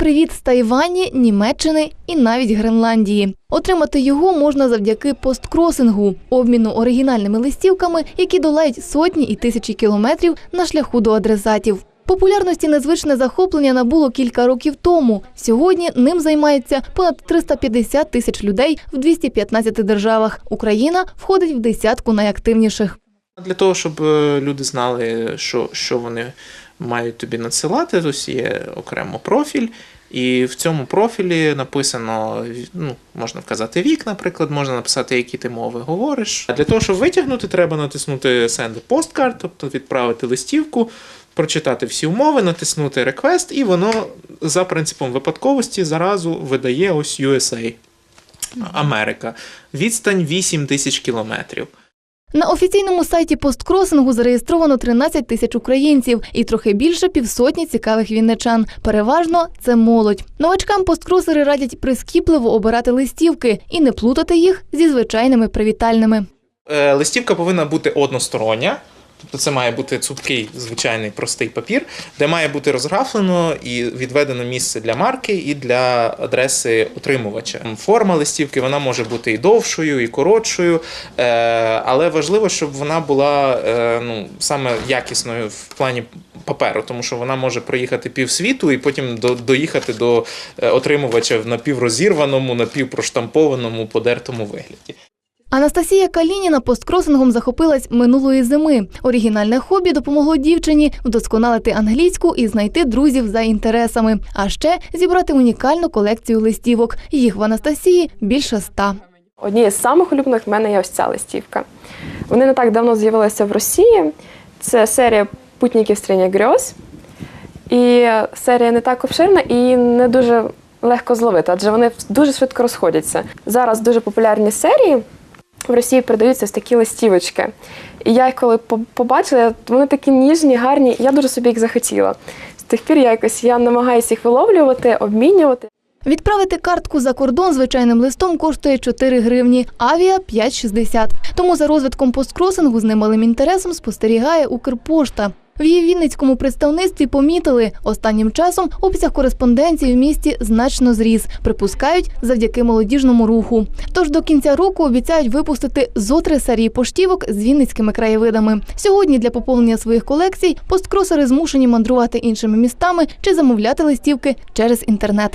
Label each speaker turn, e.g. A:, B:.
A: привіт з Тайвані, Німеччини і навіть Гренландії. Отримати його можна завдяки посткросингу, обміну оригінальними листівками, які долають сотні і тисячі кілометрів на шляху до адресатів. Популярності незвичне захоплення набуло кілька років тому. Сьогодні ним займається понад 350 тисяч людей в 215 державах. Україна входить в десятку найактивніших.
B: Для того, щоб е, люди знали, що, що вони мають тобі надсилати, ось є окремо профіль. І в цьому профілі написано, ну, можна вказати вік, наприклад, можна написати, які ти мови говориш. А для того, щоб витягнути, треба натиснути Send a postcard, тобто відправити листівку, прочитати всі умови, натиснути Request, і воно за принципом випадковості заразу видає ось USA. Америка. Відстань 8 тисяч кілометрів.
A: На офіційному сайті посткросингу зареєстровано 13 тисяч українців і трохи більше півсотні цікавих вінничан. Переважно це молодь. Новачкам посткросери радять прискіпливо обирати листівки і не плутати їх зі звичайними привітальними.
B: Е, Листівка повинна бути одностороння. Тобто це має бути цупкий, звичайний простий папір, де має бути розграфлено і відведено місце для марки і для адреси отримувача. Форма листівки вона може бути і довшою, і коротшою, е, але важливо, щоб вона була е, ну, саме якісною в плані паперу, тому що вона може проїхати півсвіту і потім до, доїхати до е, отримувача в напіврозірваному, напівпроштампованому, подертому вигляді.
A: Анастасія Калініна посткросингом захопилась минулої зими. Оригінальне хобі допомогло дівчині вдосконалити англійську і знайти друзів за інтересами, а ще зібрати унікальну колекцію листівок. Їх в Анастасії більше ста.
C: Однією з самих улюблених в мене є ось ця листівка. Вони не так давно з'явилися в Росії. Це серія Путників Стриня Грьоз. І серія не так обширна і не дуже легко зловити, адже вони дуже швидко розходяться. Зараз дуже популярні серії в Росії продаються ось такі листівочки. І я їх коли побачила, вони такі ніжні, гарні, я дуже собі їх захотіла. З тих пір я якось я намагаюся їх виловлювати, обмінювати.
A: Відправити картку за кордон звичайним листом коштує 4 гривні, авіа 5,60. Тому за розвитком посткросингу з немалим інтересом спостерігає Укрпошта. В її вінницькому представництві помітили, останнім часом обсяг кореспонденції в місті значно зріс, припускають завдяки молодіжному руху. Тож до кінця року обіцяють випустити зо три серії поштівок з вінницькими краєвидами. Сьогодні для поповнення своїх колекцій посткросери змушені мандрувати іншими містами чи замовляти листівки через інтернет.